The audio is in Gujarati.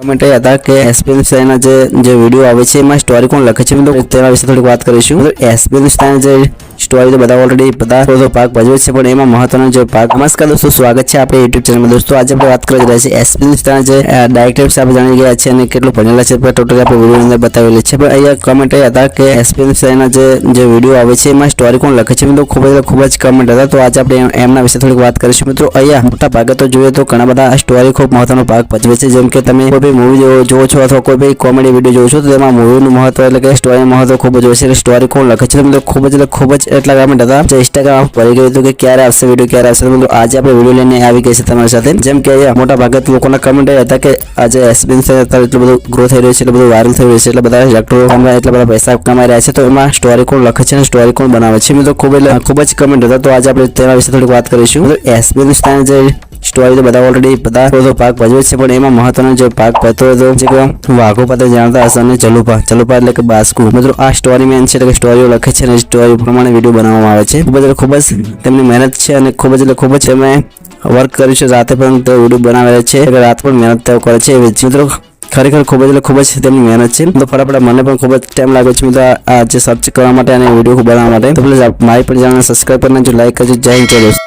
કમેન્ટ એ હતા કે એસપીએન સ્ટાઈલના જે વીડિયો આવે છે, એમાં સ્ટોરી કોણ લખે છે? તેના વિશે થોડીક વાત કરીશું. એસપીએન સ્ટાઈલ જે સ્ટોરી તો બધા ઓલરેડી બધા થોડો ભાગ ભજવે છે પણ એમાં મહત્વનો જે ભાગ નમસ્કાર દોસ્તો સ્વાગત છે આપણે યુટ્યુબ ચેનલમાં દોસ્તો આજે આપણે વાત કરી રહ્યા છીએ એસપીએન સ્ટાઈલ જે ડાયરેક્ટર સાહેબ જાણી ગયા છે અને કેટલું ભણેલા છે પણ ટોટલી આપણે વીડિયો અંદર બતાવેલી છે પણ અહીંયા કમેન્ટ એ હતા કે એસપીએન સ્ટાઈલના જે જે વીડિયો આવે છે એમાં સ્ટોરી કોણ લખે છે મિત્રો ખૂબ જ ખૂબ જ કમેન્ટ હતા તો આજે આપણે એમના વિશે થોડીક વાત કરીશું મિત્રો અહીંયા મોટા ભાગે તો જોઈએ તો ઘણા બધા સ્ટોરી ખૂબ મહત્વનો ભાગ ભજવે છે જેમ કે તમે કોઈ બી મૂવી જોવો જોવો છો અથવા કોઈ બી કોમેડી વીડિયો જોવો છો તો તેમાં મૂવીનું મહત્વ એટલે કે સ્ટોરીનું મહત્વ ખૂબ જ હોય છે એટલે સ્ટોરી કોણ લખે છે તો મિત્રો ખૂબ જ એટલે ખૂબ જ એટલા કમેન્ટ હતા જે ઇન્સ્ટાગ્રામ ભરી ગયું હતું કે ક્યારે આવશે વીડિયો ક્યારે આવશે. મિત્રો, આજે આપણે વીડિયો લઈને આવી ગઈ છે તમારી સાથે. જેમ કે મોટા ભાગે લોકોના કમેન્ટ એ હતા કે આજે અત્યારે એટલું બધું ગ્રો થઈ રહ્યું છે, એટલું બધું વાયરલ થઈ રહ્યું છે, એટલે બધા ડોક્ટરો એટલા બધા પૈસા કમાઈ રહ્યા છે. તો એમાં સ્ટોરી કોણ લખે છે અને સ્ટોરી કોણ બનાવે છે? મિત્રો, ખૂબ એટલે, ખૂબ જ કમેન્ટ હતા. તો આજે આપણે તેના વિશે થોડીક વાત કરીશું. એસબીન સ્ટાઈલ જે સ્ટોરી તો બધા ઓલરેડી બધા બધો પાક ભજવે છે, પણ એમાં મહત્વનો જે પાક ભજતો હતો, જે કે વાઘો પાત્ર જાણતા હશે અને ચલુપા ચલુપા એટલે કે બાસ્કુ. મિત્રો, આ સ્ટોરી મેન છે, એટલે કે સ્ટોરીઓ લખે છે અને સ્ટોરી પ્રમાણે વીડિયો બનાવવામાં આવે છે. ખૂબ જ ખૂબ જ તેમની મહેનત છે અને ખૂબ જ એટલે ખૂબ જ એમણે વર્ક કર્યું છે, રાતે પણ તેઓ વીડિયો બનાવેલા છે રાત પણ મહેનત તેઓ કરે છે મિત્રો, ખરેખર ખૂબ જ એટલે ખૂબ જ તેમની મહેનત છે. તો ફટાફટ મને પણ ખૂબ જ ટાઈમ લાગ્યો છે, મિત્રો, આ જે સર્ચ કરવા માટે અને વીડિયો બનાવવા માટે. તો પ્લીઝ મારી પણ ચેનલ સબસ્ક્રાઈબ કરીને જો લાઈક કરજો, જય હિન્દ